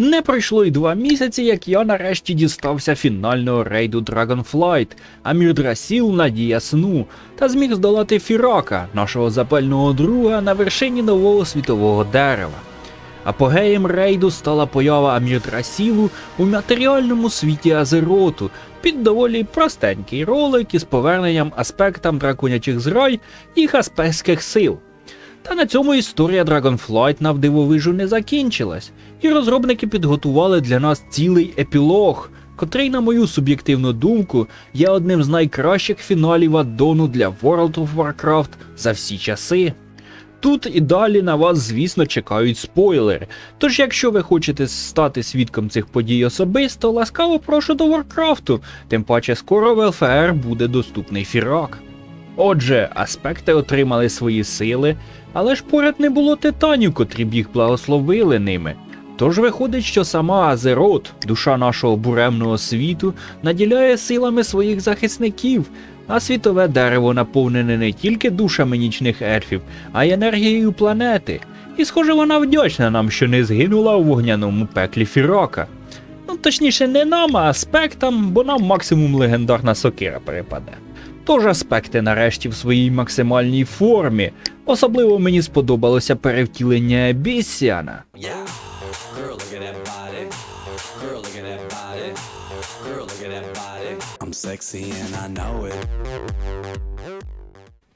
Не пройшло й два місяці, як я нарешті дістався фінального рейду Dragonflight, а Мірдрасіл Надія Сну, та зміг здолати Фірака, нашого запального друга, на вершині нового світового дерева. Апогеєм рейду стала поява Амірдрасілу у матеріальному світі Азероту під доволі простенький ролик із поверненням аспектам драконячих зрой їх аспектських сил. Та на цьому історія Dragonflight навдивовижу не закінчилась, і розробники підготували для нас цілий епілог, котрий, на мою суб'єктивну думку, є одним з найкращих фіналів аддону для World of Warcraft за всі часи. Тут і далі на вас, звісно, чекають спойлери. Тож, якщо ви хочете стати свідком цих подій особисто, ласкаво прошу до Варкрафту, тим паче скоро в ЛФР буде доступний фірак. Отже, аспекти отримали свої сили, але ж поряд не було титанів, котрі б їх благословили ними. Тож виходить, що сама Азерот, душа нашого буремного світу, наділяє силами своїх захисників, а світове дерево наповнене не тільки душами нічних ельфів, а й енергією планети. І схоже, вона вдячна нам, що не згинула у вогняному пеклі Фірока. Ну, точніше, не нам, а аспектам, бо нам максимум легендарна сокира перепаде. Тож аспекти нарешті в своїй максимальній формі. Особливо мені сподобалося перевтілення it.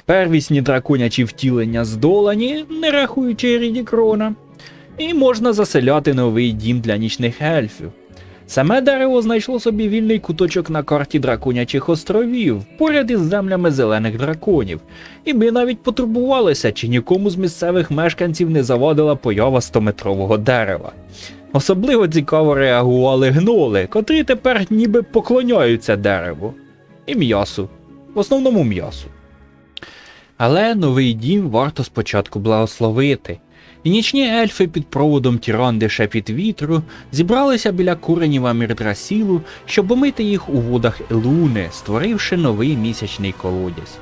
Первісні драконячі втілення здолані, не рахуючи Рідікрона, і можна заселяти новий дім для нічних ельфів. Саме дерево знайшло собі вільний куточок на карті драконячих островів, поряд із землями зелених драконів, і ми навіть потурбувалися, чи нікому з місцевих мешканців не завадила поява 100-метрового дерева. Особливо цікаво реагували гноли, котрі тепер ніби поклоняються дереву. І м'ясу, в основному м'ясу. Але новий дім варто спочатку благословити. І нічні ельфи під проводом Тіранди Шепіт вітру зібралися біля куренів Амірдрасілу, щоб омити їх у водах Елуни, створивши новий місячний колодязь.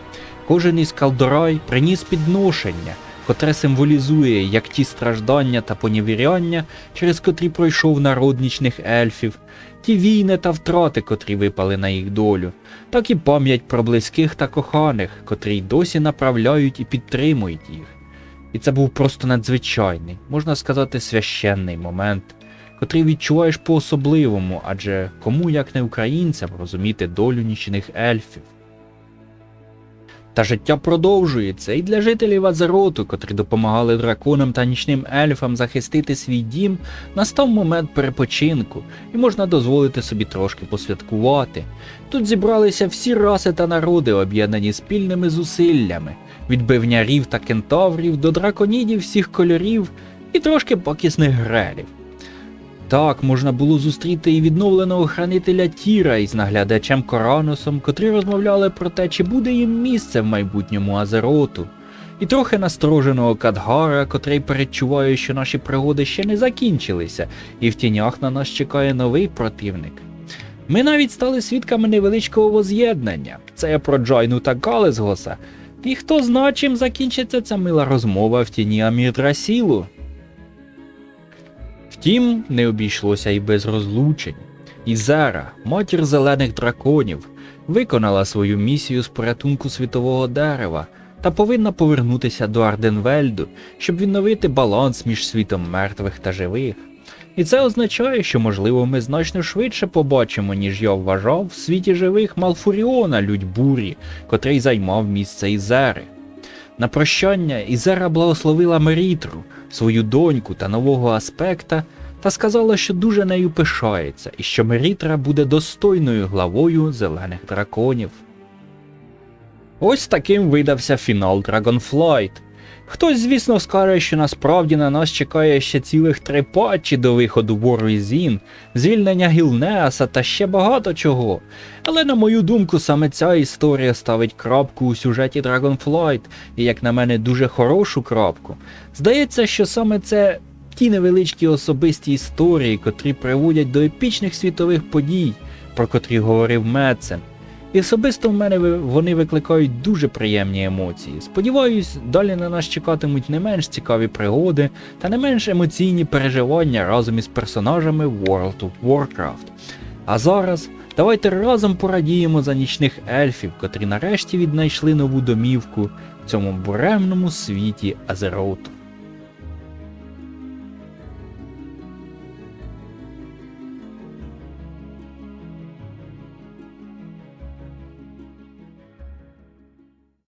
Кожен із калдорай приніс підношення, котре символізує як ті страждання та поневіряння, через котрі пройшов народ нічних ельфів, ті війни та втрати, котрі випали на їх долю, так і пам'ять про близьких та коханих, котрі й досі направляють і підтримують їх. І це був просто надзвичайний, можна сказати, священний момент, котрий відчуваєш по-особливому, адже кому як не українцям розуміти долю нічних ельфів. Та життя продовжується, і для жителів Азероту, котрі допомагали драконам та нічним ельфам захистити свій дім, настав момент перепочинку, і можна дозволити собі трошки посвяткувати. Тут зібралися всі раси та народи, об'єднані спільними зусиллями, від бивнярів та кентаврів до драконідів всіх кольорів і трошки покісних грелів. Так, можна було зустріти і відновленого хранителя Тіра із наглядачем Кораносом, котрі розмовляли про те, чи буде їм місце в майбутньому Азероту, і трохи настороженого Кадгара, котрий передчуває, що наші пригоди ще не закінчилися, і в тінях на нас чекає новий противник. Ми навіть стали свідками невеличкого воз'єднання. Це про Джайну та Галезгоса. І хто зна, чим закінчиться ця мила розмова в тіні Амірдрасілу. Втім, не обійшлося й без розлучень. Ізера, матір зелених драконів, виконала свою місію з порятунку світового дерева та повинна повернутися до Арденвельду, щоб відновити баланс між світом мертвих та живих. І це означає, що, можливо, ми значно швидше побачимо, ніж я вважав, в світі живих Малфуріона людь бурі, котрий займав місце Ізери. На прощання Ізера благословила Мерітру, свою доньку та нового аспекта, та сказала, що дуже нею пишається, і що Мерітра буде достойною главою зелених драконів. Ось таким видався фінал Dragonflight. Хтось, звісно, скаже, що насправді на нас чекає ще цілих три патчі до виходу War Within, звільнення Гілнеаса та ще багато чого. Але на мою думку, саме ця історія ставить крапку у сюжеті Dragonflight, і, як на мене, дуже хорошу крапку. Здається, що саме це ті невеличкі особисті історії, котрі приводять до епічних світових подій, про котрі говорив Медсен. І особисто в мене вони викликають дуже приємні емоції. Сподіваюсь, далі на нас чекатимуть не менш цікаві пригоди та не менш емоційні переживання разом із персонажами World of Warcraft. А зараз давайте разом порадіємо за нічних ельфів, котрі нарешті віднайшли нову домівку в цьому буремному світі Азероту.